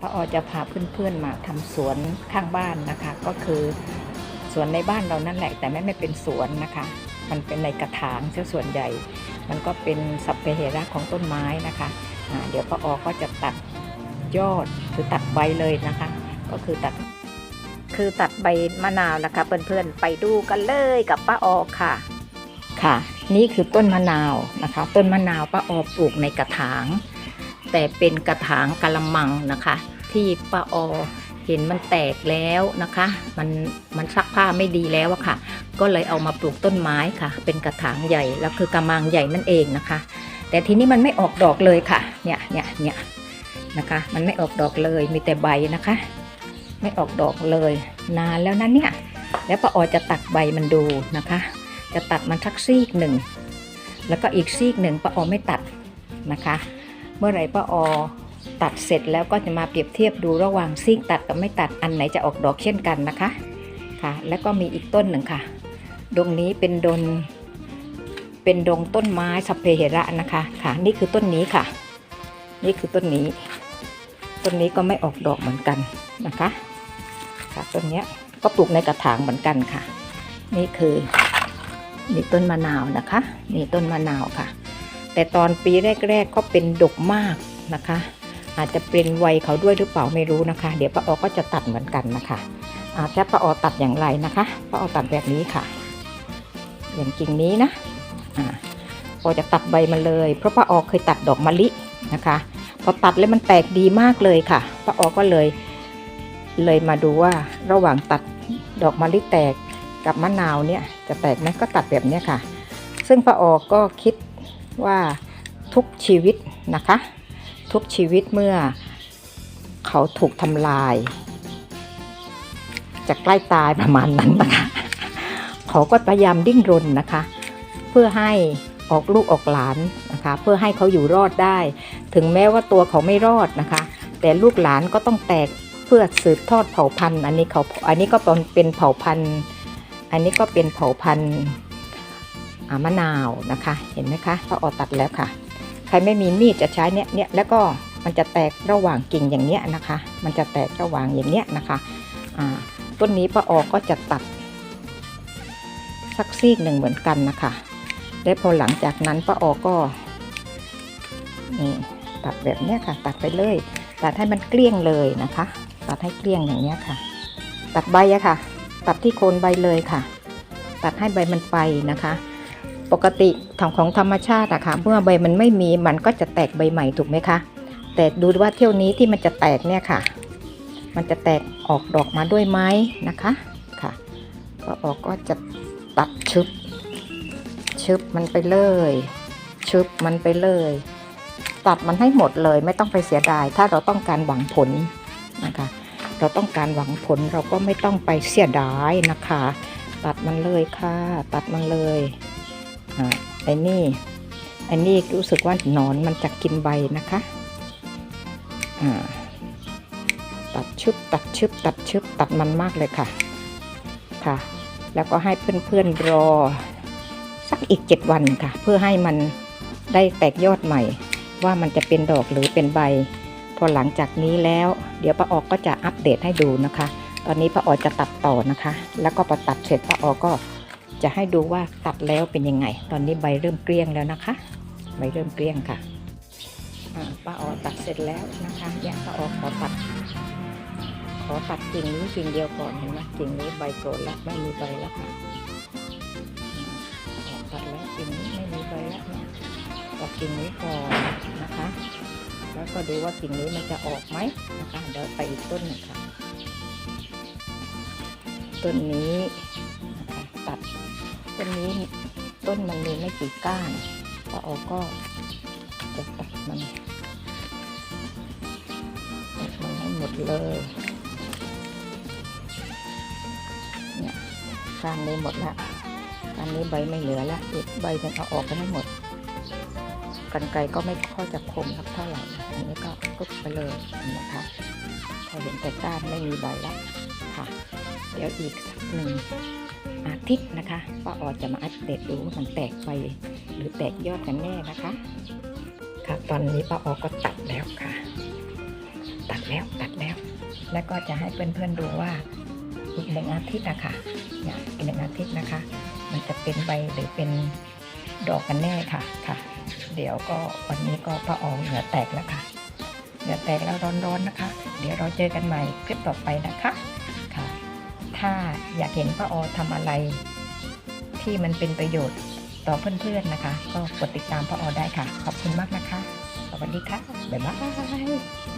ป้าออจะพาเพื่อนๆมาทำสวนข้างบ้านนะคะ ก็คือสวนในบ้านเรานั่นแหละ แต่ไม่ไม่เป็นสวนนะคะ มันเป็นในกระถางเสียส่วนใหญ่ มันก็เป็นสัพเพเหระของต้นไม้นะคะอ่าเดี๋ยวป้าออก็จะตัดยอดคือตัดใบเลยนะคะ ก็คือตัดคือตัดใบมะนาวนะคะ เพื่อนๆไปดูกันเลยกับป้าออค่ะ ค่ะ นี่คือต้นมะนาวนะคะ ต้นมะนาวป้าออปลูกในกระถาง แต่เป็นกระถางกะละมังนะคะ ที่ป้าออเห็นมันแตกแล้วนะคะ มันมันซักผ้าไม่ดีแล้วอะค่ะ ก็เลยเอามาปลูกต้นไม้ค่ะ เป็นกระถางใหญ่แล้วคือกระมังใหญ่นั่นเองนะคะ แต่ทีนี้มันไม่ออกดอกเลยค่ะ เนี่ยเนี่ยเนี่ยนะคะ มันไม่ออกดอกเลยมีแต่ใบนะคะ ไม่ออกดอกเลย นานแล้วนะเนี่ยแล้วป้าออจะตัดใบมันดูนะคะ จะตัดมันสักซีกหนึ่งแล้วก็อีกซีกหนึ่งป้าออไม่ตัดนะคะ เมื่อไหร่ป้าออตัดเสร็จแล้วก็จะมาเปรียบเทียบดูระหว่างซีกตัดกับไม่ตัดอันไหนจะออกดอกเช่นกันนะคะค่ะ แล้วก็มีอีกต้นหนึ่งค่ะ ดงนี้เป็นดนเป็นดงต้นไม้สัพเพเหระนะคะค่ะ นี่คือต้นนี้ค่ะ นี่คือต้นนี้ ต้นนี้ก็ไม่ออกดอกเหมือนกันนะคะค่ะต้นนี้ก็ปลูกในกระถางเหมือนกันค่ะ นี่คือนี่ต้นมะนาวนะคะ นี่ต้นมะนาวค่ะ แต่ตอนปีแรก ๆ ก็เป็นดกมากนะคะ อาจจะเป็นวัยเขาด้วยหรือเปล่าไม่รู้นะคะ เดี๋ยวป้าออก็จะตัดเหมือนกันนะคะอาจจะป้าออตัดอย่างไรนะคะป้าออตัดแบบนี้ค่ะ อย่างกิ่งนี้นะอ่าพอจะตัดใบมันเลย เพราะป้าออเคยตัดดอกมะลินะคะพอตัดแล้วมันแตกดีมากเลยค่ะป้าออก็เลยเลยมาดูว่าระหว่างตัดดอกมะลิแตกกับมะนาวเนี่ยจะแตกไหมก็ตัดแบบนี้ค่ะ ซึ่งป้าออก็คิด ว่าทุกชีวิตนะคะ ทุกชีวิตเมื่อเขาถูกทำลาย จะใกล้ตายประมาณนั้นนะคะ เขาก็พยายามดิ้นรนนะคะ เพื่อให้ออกลูกออกหลานนะคะ เพื่อให้เขาอยู่รอดได้ ถึงแม้ว่าตัวเขาไม่รอดนะคะ แต่ลูกหลานก็ต้องแตกเพื่อสืบทอดเผ่าพันธุ์ อันนี้เขาอันนี้ก็เป็นเผ่าพันธุ์ อันนี้ก็เป็นเผ่าพันธุ์ มะนาวนะคะ เห็นไหมคะพอออตัดแล้วค่ะ ใครไม่มีมีดจะใช้เนี่ยเนี่ยแล้วก็มันจะแตกระหว่างกิ่งอย่างเนี้ยนะคะ มันจะแตกระหว่างอย่างเนี้ยนะคะอ่าต้นนี้ป้าออก็จะตัดสักซีกหนึ่งเหมือนกันนะคะและพอหลังจากนั้นป้าออก็นี่ตัดแบบเนี้ยค่ะ ตัดไปเลยตัดให้มันเกลี้ยงเลยนะคะ ตัดให้เกลี้ยงอย่างเนี้ยค่ะ ตัดใบอะค่ะ ตัดที่โคนใบเลยค่ะ ตัดให้ใบมันไปนะคะ ปกติทางของธรรมชาติอะค่ะเมื่อใบมันไม่มีมันก็จะแตกใบใหม่ถูกไหมคะแต่ดูว่าเที่ยวนี้ที่มันจะแตกเนี่ยค่ะ มันจะแตกออกดอกมาด้วยไหมนะคะค่ะพอออกก็จะตัดชึบชึบมันไปเลยชึบมันไปเลย ตัดมันให้หมดเลยไม่ต้องไปเสียดาย ถ้าเราต้องการหวังผลนะคะ เราต้องการหวังผลเราก็ไม่ต้องไปเสียดายนะคะ ตัดมันเลยค่ะ ตัดมันเลย ไอ้นี่ไอ้นี่รู้สึกว่าหนอนมันจะกินใบนะคะตัดชึบตัดชึบตัดชึบตัดมันมากเลยค่ะค่ะ แล้วก็ให้เพื่อนๆรอสักอีกเจ็ดวันค่ะ เพื่อให้มันได้แตกยอดใหม่ ว่ามันจะเป็นดอกหรือเป็นใบ พอหลังจากนี้แล้ว เดี๋ยวป้าออกก็จะอัปเดตให้ดูนะคะ ตอนนี้ป้าออจะตัดต่อนะคะ แล้วก็พอตัดเสร็จป้าออก็ จะให้ดูว่าตัดแล้วเป็นยังไง ตอนนี้ใบเริ่มเกลี้ยงแล้วนะคะ ใบเริ่มเกลี้ยงค่ะป้าออตัดเสร็จแล้วนะคะเนี่ยป้าออขอตัด ขอตัดกิ่งนี้กิ่งเดียวก่อนเห็นไหมกิ่งนี้ใบโกรธแล้วไม่มีใบแล้วค่ะอ่าตัดแล้วกิ่งนี้ไม่มีใบแล้วเนี่ยตัดกิ่งนี้ก่อนนะคะ แล้วก็ดูว่ากิ่งนี้มันจะออกไหมนะคะเดี๋ยวไปอีกต้นหนึ่งค่ะต้นนี้ ต้นนี้ต้นมันมีไม่กี่ก้านป้าออก็จะตัดมันตัดมันให้หมดเลยเนี่ยก้านนี้หมดละก้านนี้ใบไม่เหลือละอีกใบหนึงเอาออกกันให้หมด กันไกก็ไม่ค่อยจะคมสักเท่าไหร่อันนี้ก็ปุ๊บไปเลยนะคะพอเห็นแต่ก้านไม่มีใบละค่ะ เดี๋ยวอีกสักหนึ่ง อาทิตย์นะคะป้าออจะมาอัปเดตดูว่ามันแตกไปหรือแตกยอดกันแน่นะคะ ค่ะตอนนี้ป้าออก็ตัดแล้วค่ะ ตัดแล้วตัดแล้ว แล้วก็จะให้เพื่อนๆดูว่าอีกหนึ่งอาทิตย์นะคะเนี่ยอีกหนึ่งอาทิตย์นะคะ มันจะเป็นใบหรือเป็นดอกกันแน่ค่ะค่ะ เดี๋ยวก็วันนี้ก็ป้าออเหงื่อแตกแล้วค่ะเหงื่อแตกแล้วร้อนๆนะคะ เดี๋ยวเราเจอกันใหม่คลิปต่อไปนะคะ ถ้าอยากเห็นป้าออทำอะไร ที่มันเป็นประโยชน์ต่อเพื่อนๆนะคะ ก็กดติดตามป้าออได้ค่ะ ขอบคุณมากนะคะ สวัสดีค่ะ บ๊ายบาย